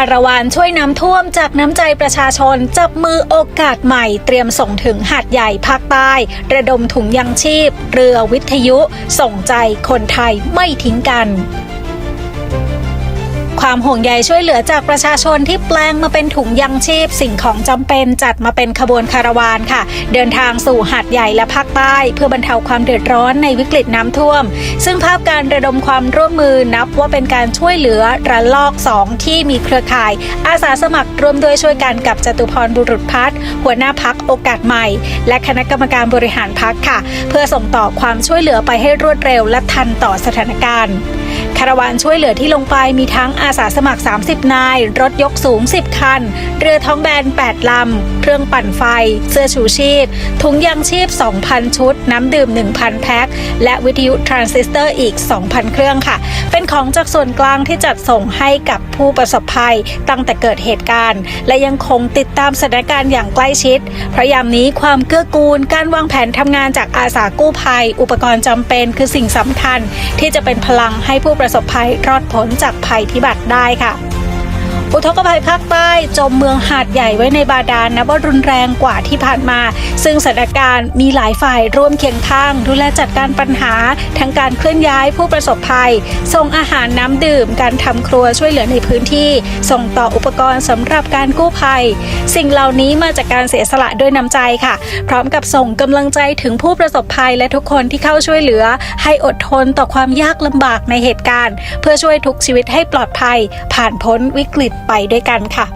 าราวานช่วยน้ำท่วมจากน้ำใจประชาชน จับมือโอกาสใหม่เตรียมส่งถึงหาดใหญ่ภาคใต้ ระดมถุงยังชีพ เรือวิทยุ ส่งใจคนไทยไม่ทิ้งกัน ความห่วงใยช่วยเหลือจากประชาชนที่แปลงมาเป็นถุงยังชีพ สิ่งของจำเป็นจัดมาเป็นขบวนคาราวานค่ะ เดินทางสู่หาดใหญ่และภาคใต้ เพื่อบรรเทาความเดือดร้อนในวิกฤตน้ำท่วม ซึ่งภาพการระดมความร่วมมือนับว่าเป็นการช่วยเหลือระลอกสองที่มีเครือข่าย อาสาสมัครร่วมด้วยช่วยกันกับจตุพรบุรุษพัฒน์หัวหน้าพักโอกาสใหม่ และคณะกรรมการบริหารพักค่ะ เพื่อส่งต่อความช่วยเหลือไปให้รวดเร็วและทันต่อสถานการณ์ คาราวานช่วยเหลือที่ลงไปมีทั้งอาสาสมัคร 30 นาย รถยกสูง 10 คัน เรือท้องแบน 8 ลำ เครื่องปั่นไฟ เสื้อชูชีพ ถุงยางชีพ 2,000 ชุด น้ำดื่ม 1,000 แพ็ค และวิทยุทรานซิสเตอร์อีก 2,000 เครื่องค่ะ เป็นของจากส่วนกลางที่จัดส่งให้กับผู้ประสบภัยตั้งแต่เกิดเหตุการณ์ และยังคงติดตามสถานการณ์อย่างใกล้ชิด เพราะยามนี้ความเกื้อกูล การวางแผนทำงานจากอาสากู้ภัย อุปกรณ์จำเป็นคือสิ่งสำคัญที่จะเป็นพลังให้ผู้ประสบภัยรอดพ้นจากภัยพิบัติได้ค่ะ อุทกภัยภาคใต้จมเมืองหาดใหญ่ไว้ในบาดาลนับว่ารุนแรงกว่าที่ผ่านมา ซึ่งสถานการณ์มีหลายฝ่ายร่วมเคียงข้าง ดูแลจัดการปัญหา ทั้งการเคลื่อนย้ายผู้ประสบภัย ส่งอาหารน้ำดื่ม การทำครัวช่วยเหลือในพื้นที่ ส่งต่ออุปกรณ์สำหรับการกู้ภัย สิ่งเหล่านี้มาจากการเสียสละด้วยน้ำใจค่ะ พร้อมกับส่งกำลังใจถึงผู้ประสบภัยและทุกคนที่เข้าช่วยเหลือ ให้อดทนต่อความยากลำบากในเหตุการณ์ เพื่อช่วยทุกชีวิตให้ปลอดภัย ผ่านพ้นวิกฤตไปด้วยกันค่ะ